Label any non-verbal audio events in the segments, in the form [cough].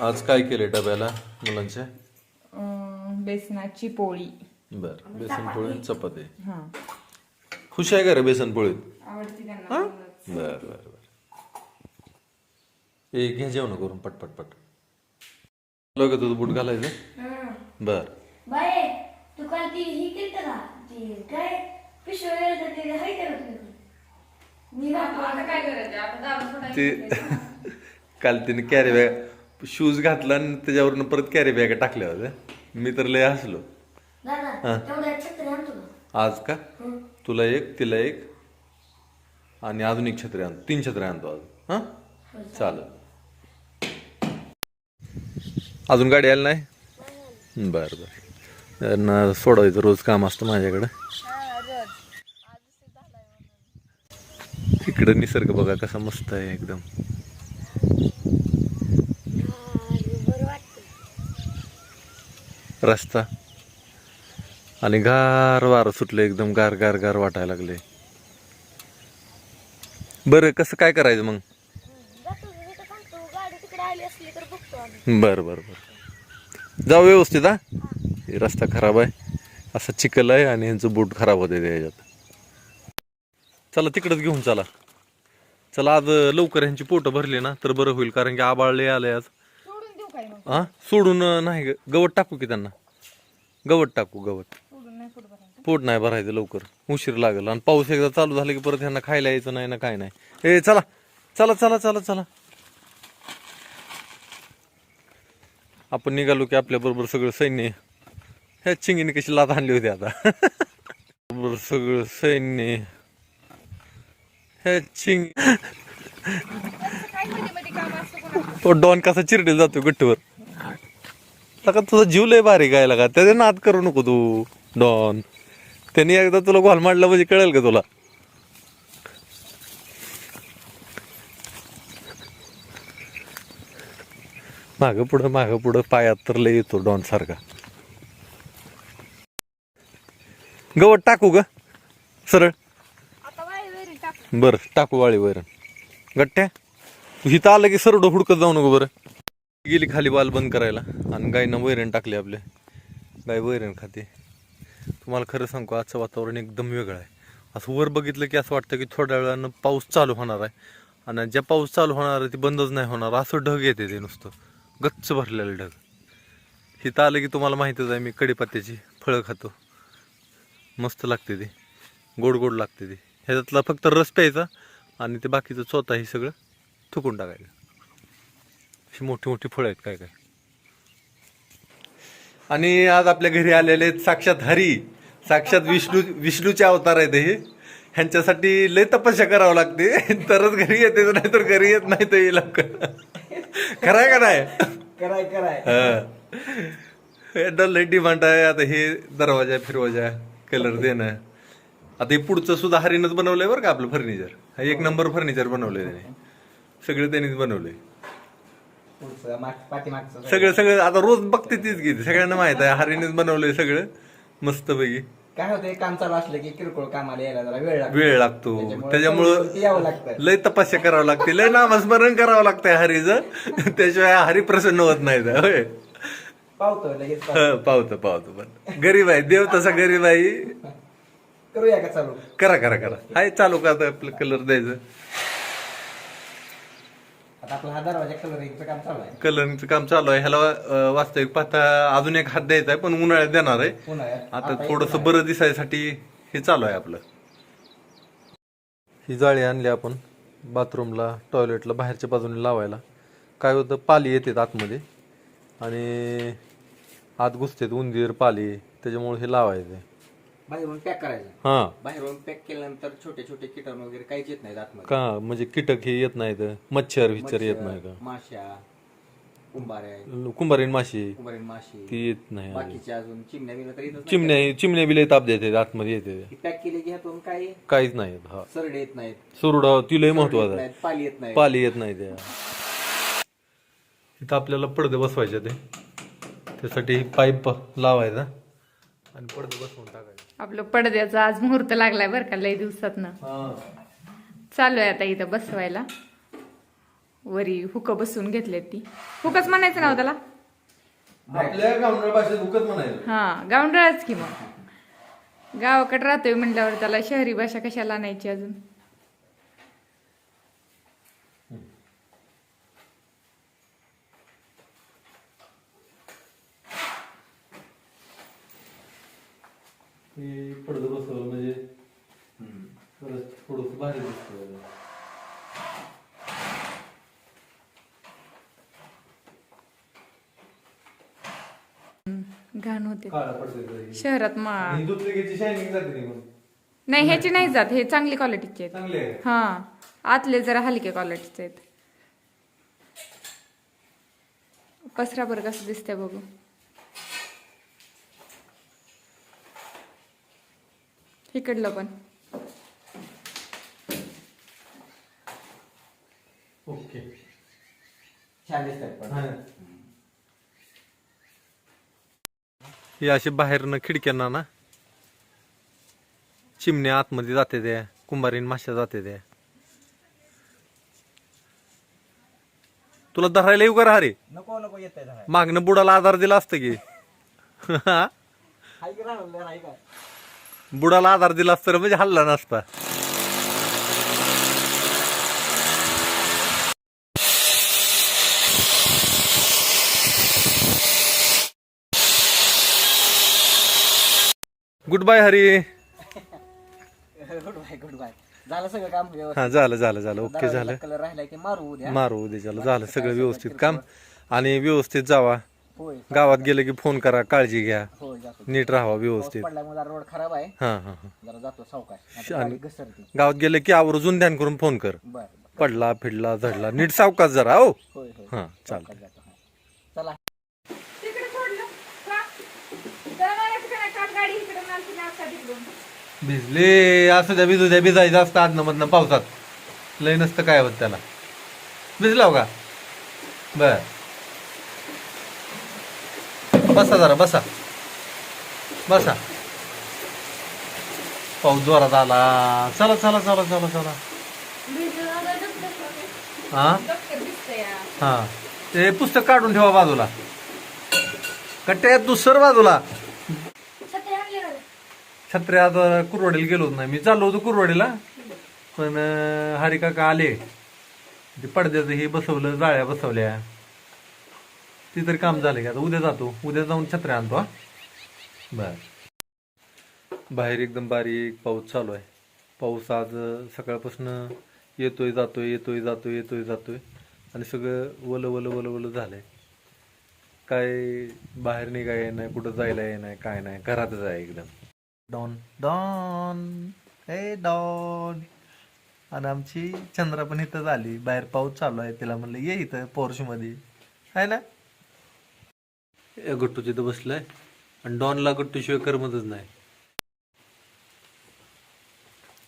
आज काय केले डब्याला मुलांच्या अं, बेसनाची पोळी. बर बेसन पोळी चपाती. हा. खुश आहे का रे बेसन पोळीत? आवडती त्यांना बर बर बर. ए घ्या जेवण करून पट पट. पट लोक तुझं बूट घालायचं? बर. बाय तू काल ती ही केली का? ती काय? पिशवी वगैरे ते? हाय का तुझ्याकडे? मी आता काय करायचं? आता दारू सोडायची. ते [laughs] काल तिने कॅरी बॅग शूज घातला आणि त्याच्यावरनं परत कॅरी बॅग टाकल्या होत्या. मी तर लय हसलो. दादा तेवढ्या छत्री आणतो ना आज का? तुला एक तिला एक आणि अजून एक छत्री आणतो. तीन छत्री आणतो आज हा? चालेल. अजून गाडी आली नाही? बर बर. त्यांना सोडवायचं रोज काम असतं माझ्याकडं. इकडं निसर्ग बघा कसा मस्त आहे एकदम. रस्ता. आणि गार वारं सुटलं एकदम गार गार गार वाटायला लागले. बरं कसं काय करायचं मग? बरं बरं बरं. जाऊ व्यवस्थित हा? हे रस्ता खराब आहे. असा चिखल आहे आणि यांचं बूट खराब होते त्याच्यात चला तिकडंच घेऊन चला. चला आज लवकर यांची पोटं भरली ना तर बरं होईल कारण की आबाळले आले आज. मग? हा? सोडून अं, नाही ग गवत टाकू की त्यांना? गवत टाकू गवत. सोडून नाही पोट नाही भरायचं लवकर. उशीर लागेल. आणि पाऊस एकदा चालू झाला की परत ह्यांना खायला यायचं नाही ना काय नाही. ए चला. चला चला चला चला. आपण निघालो की आपल्या बरोबर सगळं सैन्य. ह्या चिंगीने कशी लात आणली होती आता? बरोबर सगळं सैन्य. ह्या चिंग काय मध्ये मध्ये काम असतं? कोणाचं? तो डॉन कसा चिरडे जातो गट्टवर. लका तुझा जीव लय बारीक आहे लगा त्याचे नाद करू नको तू डॉन. त्यांनी एकदा तुला गोल मांडला म्हणजे कळेल का तुला? माग पुढं माग पुढं पायात तर लय येतो डॉन सारखा. गवत टाकू ग. सरळ. बर टाकू वाळी वैरण. गट्ट्या? इथं आलं की सरडं हुडकत जाऊ नको बरं. गेली खाली बाल बंद करायला. आणि गायनं वैरण टाकले आपले. गाय वैरण खाते. तुम्हाला खरं सांगू आजचं वातावरण एकदम वेगळं आहे. असं वर बघितलं की असं वाटतं की थोड्या वेळानं पाऊस चालू होणार आहे. आणि ज्या पाऊस चालू होणार आहे ती बंदच नाही होणार. असं ढग येते ते नुसतं. गच्च भरलेलं ढग. इथं आलं की तुम्हाला माहितीच आहे मी कडीपत्त्याची फळं खातो. मस्त लागते ते. गोड गोड लागते ते. ह्याच्यातला फक्त रस प्यायचा आणि ते बाकीचं चोथा हे सगळं थुकून टाकायचं. अशी मोठी मोठी फळं आहेत काय काय. आणि आज आपल्या घरी आलेले आहेत साक्षात हरी. साक्षात विष्णू विष्णूचे अवतार आहेत हे. ह्यांच्यासाठी लय तपस्या करावं लागते. तरच घरी येते नाही तर घरी येत नाही तर येईल लवकर खरं आहे का नाही? कराय कराय हा. यांना लय डिमांड आहे. आता हे दरवाजा फिरवाजा कलर देणं. आता हे पुढचं सुद्धा हरीनच बनवलंय बरं का आपलं फर्निचर हा एक नंबर फर्निचर बनवलंय त्याने. सगळं त्यांनीच पाठीमागचं सगळं. सगळं आता रोज बघते तीच घेते सगळ्यांना माहीत आहे हरीनेच बनवलंय सगळं मस्त पैकी काय होतं काम चालू असलं की किरकोळ कामाला यायला जरा वेळ लागतो. वेळ लागतो. त्याच्यामुळे यावं लागतं. लय तपस्या करावं लागते. लय नामस्मरण करावं लागतंय हरीचं. त्याशिवाय हरी प्रसन्न होत नाही होय. पावतो लगेच पावतो. हं, पावतो. पावतो पण. गरीब आहे देव तसा गरीब आहे. करूया का चालू? करा करा करा. हाय चालू का आता आपलं कलर द्यायचं? आता आपला हा दरवाजा कलरिंगचं काम चालू आहे. कलरचं काम चालू आहे. ह्याला अं, वास्तविक पाहता अजून एक हात द्यायचा आहे पण उन्हाळ्यात देणार आहे. उन्हाळ्यात. आता थोडस. बरं दिसायसाठी हे चालू आहे आपलं. ही जाळी आणली आपण बाथरूमला टॉयलेटला बाहेरच्या बाजूने लावायला. काय होतं पाली येते आतमध्ये आणि आत घुसतेत उंदीर पाली. त्याच्यामुळे हे लावायचं बाहेरून पॅक करायचं. हां. बाहेरून पॅक केल्यानंतर छोटे छोटे किटाणू वगैरे काहीच येत नाहीत आतमध्ये. का? म्हणजे कीटक हे येत नाहीत? मच्छर विच्छर येत नाही का? माश्या कुंभाऱ्या कुंभारीन माशी. कुंभारीन माशी. ती येत नाही अजून. बाकीच्या अजून चिमण्या बिमण्या तर येतच. चिमण्या चिमण्या बिले ताप देते आतमध्ये येते पॅक केली की ह्यातून काही काहीच नाही येत हा. सरडे येत नाहीत. सुरडा ती लय येत महत्वाचं आहे. नाहीत, पाली येत नाही पाली येत नाही त्या. इथं आपल्याला पडदे बसवायचे ते. त्यासाठी पाईप लावायचा. आणि पडदे बसवून टाकायचे. आपलं पडद्याचा आज मुहूर्त लागलाय बरं का लई दिवसात चालू आहे आता इथं बसवायला. वरी हुक बसून घेतलेत ती. हुकच म्हणायचं नाव त्याला? आपल्या गावंडळ भाषेत भुकत म्हणायचं. हा गावंडळच की मग. गावाकडे राहतोय म्हटल्यावर त्याला शहरी भाषा कशाला आणायची अजून? हे पडदं बसवलं म्हणजे थोडं थोडंसं भारी दिसतं घाण होते. काळा शहरात मा शायनिंग जाते नाही मग नाही ह्याची नाही जात. हे चांगली क्वालिटीचे आहेत. चांगले आहे. हा. आतले जरा हलके क्वालिटीचे आहेत. पसरा बरं कसं दिसतंय बघू. इकडलं पण. ओके. छान दिसतात पण. हा. हे असे बाहेरनं खिडक्यांना ना चिमण्या आतमध्ये जाते त्या कुंभारीन माश्या जाते त्या तुला धरायला येऊ का रा नको नको येत मागणं बुडाला आधार दिला असतं की. [laughs] राहिलं काय बुडाला आधार दिला असतं म्हणजे हल्ला नसता. Good bye Hari good bye good bye झालं सगळं काम व्यवस्थित. हा झालं झालं झालं. ओके झालं. कलर की मारू उद्या? मारू उद्याच्याला झालं. सगळं व्यवस्थित काम. आणि व्यवस्थित जावा. होय गावात गेलं की फोन करा काळजी घ्या. होय जातो. नीट राहावा व्यवस्थित. रोड खराब आहे. हा हा हा. जरा जातो सावकाश. गाडी घसरती गावात गेलं की आवर्जून ध्यान करून फोन कर. बर बर. पडला फिडला झडला नीट सावकाश जरा हो. होय होय. हा चालतं सावकाश जातो हा. चला. तिकडे सोडलं. का? तर मला तिकडे काल गाडी इकडे मला तिने आता तिकडून. भिजले. असू द्या भिजू द्या. भिजायचं असतं आदनं मधनं पावसात. लय नसतं काय होत त्याला. भिजलाव का? बर. बसा जरा बसा. बसा. पाऊस जोरात आला. चला चला चला चला चला. हा? हा. ते पुस्तक काढून ठेवा बाजूला. कट्ट्यात दुसर बाजूला. छत्री आणली का छत्र्या आता नाही मी चाललो होतो कुरवाडीला. पण हरिकाका आले. ते पडद्याचं हे बसवलं जाळ्या बसवल्या. ती तरी काम झालं की आता उद्या जातो. उद्या जाऊन छत्र्या आणतो हा. बर. बाहेर एकदम बारीक पाऊस चालू आहे. पाऊस आज सकाळपासून येतोय जातोय येतोय जातोय येतोय जातोय. आणि सगळं वलं वलं वलं वलं झालंय. काय बाहेर निघाय नाही कुठं जायला ये नाही काय नाही. घरातच आहे एकदम. Don Don. ए डॉन. आणि आमची चंद्रा पण इथं झाली बाहेर पाऊस चालू आहे तिला म्हणलं ये इथं पोर्शमध्ये आहे ना? गट्टू तिथं बसलाय. आणि डॉनला गट्टू शिवाय करमतच नाही.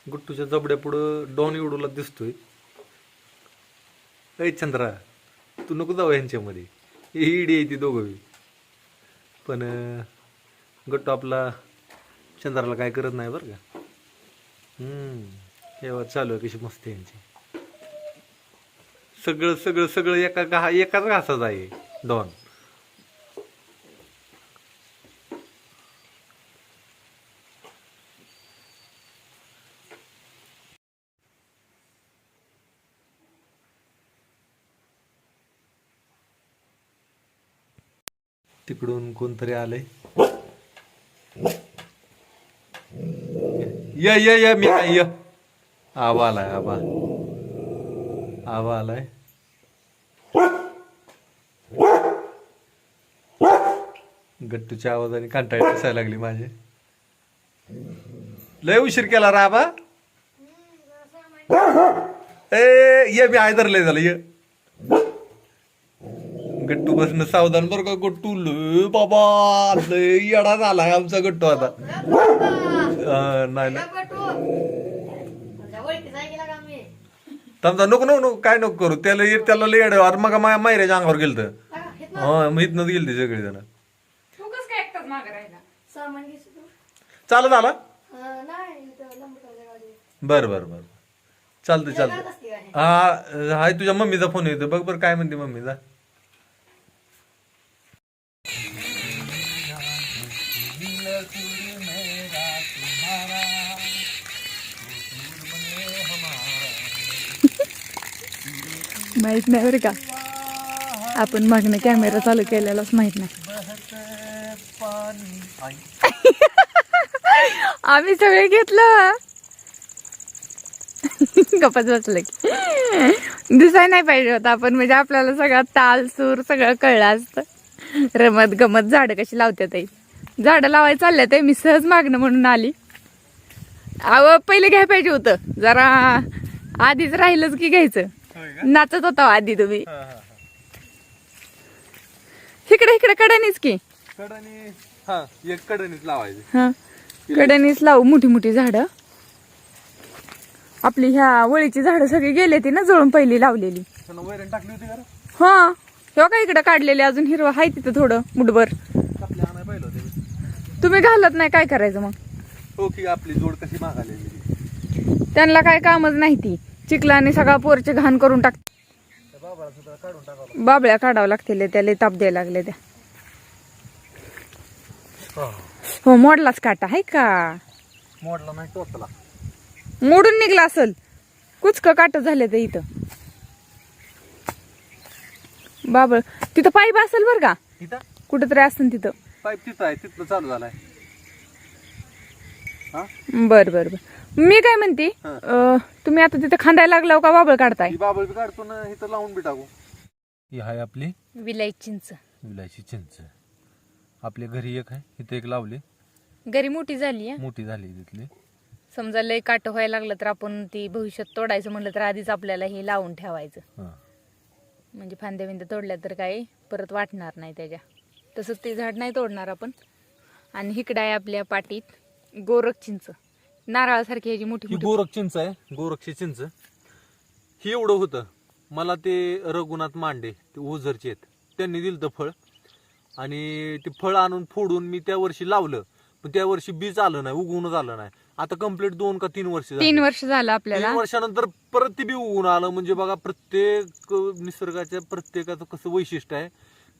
गुट्टूच्या जबड्या पुढं डॉन एवढूला दिसतोय. अय चंद्रा तू नको जाऊ यांच्यामध्ये ही इडी आहे ती दोघं बी. पण गट्टू आपला चंद्राला काय करत नाही बरं का? हम्म चालू आहे कशी मस्त यांची. सगळं सगळं सगळं एका घा एकाच घासाच आहे डॉन. तिकडून कोणतरी आलंय? ये ये ये मी काय य. आबा आलाय आबा आबा आलाय. गट्टूच्या आवाजाने कंटाळी दिसायला लागली माझे. लय उशीर केला रा आबा. ए ये मी आयदर लय झालं ये. गट्टू बसणं सावधान बरं का गट्टू. लय बाबा लय येडा झालाय आमचा गट्टू आता. अं, नाही मी? समजा नको नको नको काय नको करू. त्याला ये- त्याला लय येडं. अरे मग माझ्या मायऱ्याच्या अंगावर गेलं ना. हा मग इथनच गेली सगळी जण. तू कसं काय एकटाच मागं राहिला? सामान घ्यायचं तू? चालत आला? अं, नाही इथं लंबटाच्या गाडी. बर बर बर. चालतं चालतं हा? हाय तुझ्या मम्मीचा फोन येतो बघ बरं काय म्हणते मम्मीचा माहीत नाही बरं का. आपण मागणं कॅमेरा चालू केलेलाच माहीत नाही. [laughs] आम्ही सगळे घेतलं. [laughs] गपच बसलं की. दिसाय नाही पाहिजे होता आपण म्हणजे आपल्याला सगळं ताल सूर सगळं कळलं असतं. रमत गमत झाडं कशी लावतात ताई? झाडं लावायला चालल्या ते मी सहज मागणं म्हणून आली. अव पहिले घ्याय पाहिजे होतं. जरा आधीच राहिलंच की घ्यायचं. नाचत होता हो आधी तुम्ही. इकडे इकडे कड्यानीच की. कडणी हा एक कडणीच लावायची. हा. कड्यानीच लावू मोठी मोठी झाडं. आपली ह्या वळीची झाडं सगळी गेले ती ना जळून पहिली लावलेली. त्यानं वैरण टाकली होती का हा. तेव्हा काय इकडे काढलेली अजून हिरवं आहे तिथं थोडं मुठभर. तुम्ही घालत नाही काय करायचं मग? हो की आपली जोड कशी मागालेली त्यांना काय कामच नाही ती. चिखलाने सगळा पोरचे घाण करून टाक बाबळ्या काढावं लागतील त्याला ताप द्यायला लागले त्या. हो मोडलाच काटा आहे का? मोडला नाही टोचला. मोडून निघला असल. कुचक काट झाले तर इथं. बाबळ तिथं पाईप असेल बर का? कुठंतरी असेल तिथं. पाईप तिथं आहे तिथं चालू झालाय. हा? बर बर बर. मी काय म्हणते हा. अं, तुम्ही आता तिथं खांदायला लागला का बाबळ काढताय? ही बाबळ बी काढतो ना इथं लावून बी टाकू. ही आहे आपली? विलायत चिंच. विलायची चिंच. आपल्या घरी एक आहे इथे एक लावली. घरी मोठी झाली मोठी झाली तिथली. समजा लय काट व्हायला लागलं तर आपण ती भविष्यात तोडायचं म्हणलं तर आधीच आपल्याला हे लावून ठेवायचं. हा. म्हणजे फांद्या बिंद्या तोडल्या तर काही परत वाटणार नाही त्याच्या. तसंच ते झाड नाही तोडणार आपण. आणि इकडं आहे आपल्या पाटीत गोरख चिंच. नारळासारखी ह्याची मोठी ही मोठी गोरख चिंच आहे. गोरखची चिंच. ही एवढं होतं. मला ते रघुनाथ मांडे ते ओझरचे आहेत. त्यांनी दिलं फळ. आणि ते फळ आणून फोडून मी त्या वर्षी लावलं. पण त्या वर्षी बीज आलं नाही उगवूनच आलं नाही. आता कंप्लीट दोन का तीन वर्ष झाली. तीन वर्ष झालं तीन आपल्याला वर्षानंतर परत ते बी उगवून आलं. म्हणजे बघा प्रत्येक निसर्गाच्या प्रत्येकाचं कसं वैशिष्ट्य आहे.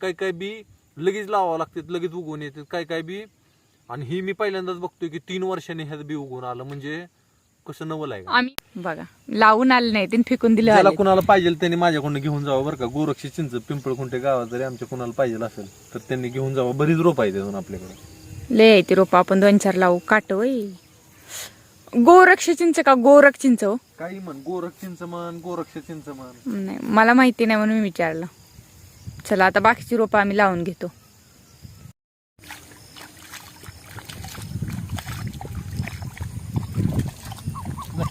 काय काय बी लगेच लावावं लागते लगेच उगवून येते काय काय बी आणि ही मी पहिल्यांदाच बघतोय की तीन वर्षांनी ह्यात बी उगवून आलं. म्हणजे कसं नवल आहे आम्ही बघा लावून आले नाही तीन फेकून दिले ज्याला आले. कुणाला पाहिजे त्यांनी माझ्याकडून घेऊन जावं बरं का. गोरक्षी चिंच पिंपळखुंटे गावात जरी आमच्या कुणाला पाहिजे असेल तर त्यांनी घेऊन जावं. बरीच रोप आहे तिथून आपल्याकडे. लय आहे ती रोप. आपण दोन चार लावू. काट वय गोरक्ष चिंच का? गोरख चिंच हो. काही म्हण. गोरख चिंच म्हण गोरक्ष चिंच म्हण. नाही मला माहिती नाही म्हणून मी विचारलं. चला आता बाकीची रोपं आम्ही लावून घेतो.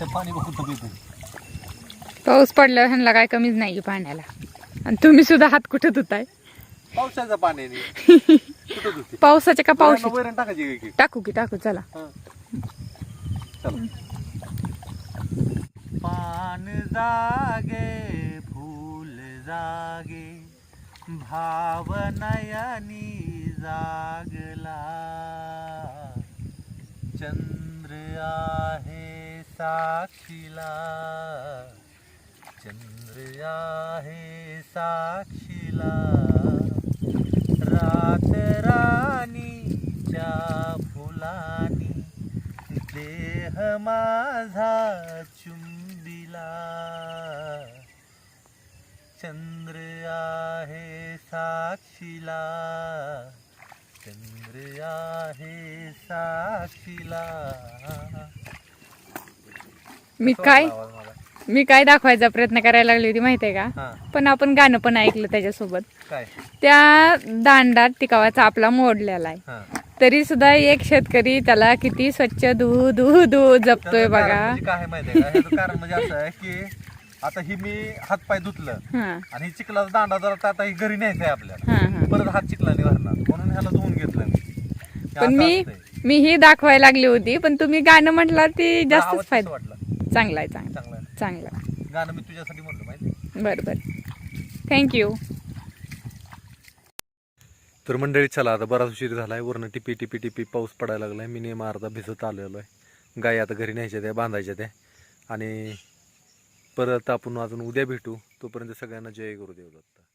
पाणी बघू पितो पाऊस पडल्यावर ह्यांना काय कमीच नाही पाण्याला. आणि तुम्ही सुद्धा हात कुठं धुताय? कुठं होती पावसाच्या का पाऊस वैरण टाकायची काय की टाकू की टाकू चला. पान जागे फूल जागे भावनयनी जागला चंद्र आहे साक्षीला. चंद्र आहे साक्षीला. रात राणीच्या फुलानी देह माझा चुंबिला. चंद्र आहे साक्षीला. चंद्र आहे साक्षीला. मी काय? मी काय दाखवायचा प्रयत्न करायला लागली होती माहितीये का? पण आपण गाणं पण ऐकलं त्याच्यासोबत. त्या दांडात टिकावाचा आपला मोडलेला आहे. तरी सुद्धा एक शेतकरी त्याला किती स्वच्छ धू धू धू जपतोय बघा. म्हणजे काय कारण म्हणजे असं आहे की आता ही मी हातपाय धुतलं हा. आणि चिखलाचा दांडा जर आता ही घरी न्यायचा आहे आपल्याला. परत हात चिखलाने भरणार. म्हणून ह्याला धुवून घेतलं मी. पण मी. मी ही दाखवायला लागली होती पण तुम्ही गाणं म्हटलं ती जास्तच कसं फायदा चांगला आहे चांगला. चांगलं आहे. चांगला. गाणं मी तुझ्यासाठी म्हणलं माहिती बरं बरं. थँक्यू तर मंडळी चला आता बराच उशीर झालाय. वरनं टिपी टिपी टिपी पाऊस पडायला लागलाय. मी नेम अर्धा भिजत आलेलो आहे. गाय आता घरी न्यायच्या त्या बांधायच्या त्या. आणि परत आपण अजून उद्या भेटू. तोपर्यंत सगळ्यांना जय गुरुदेव दत्त.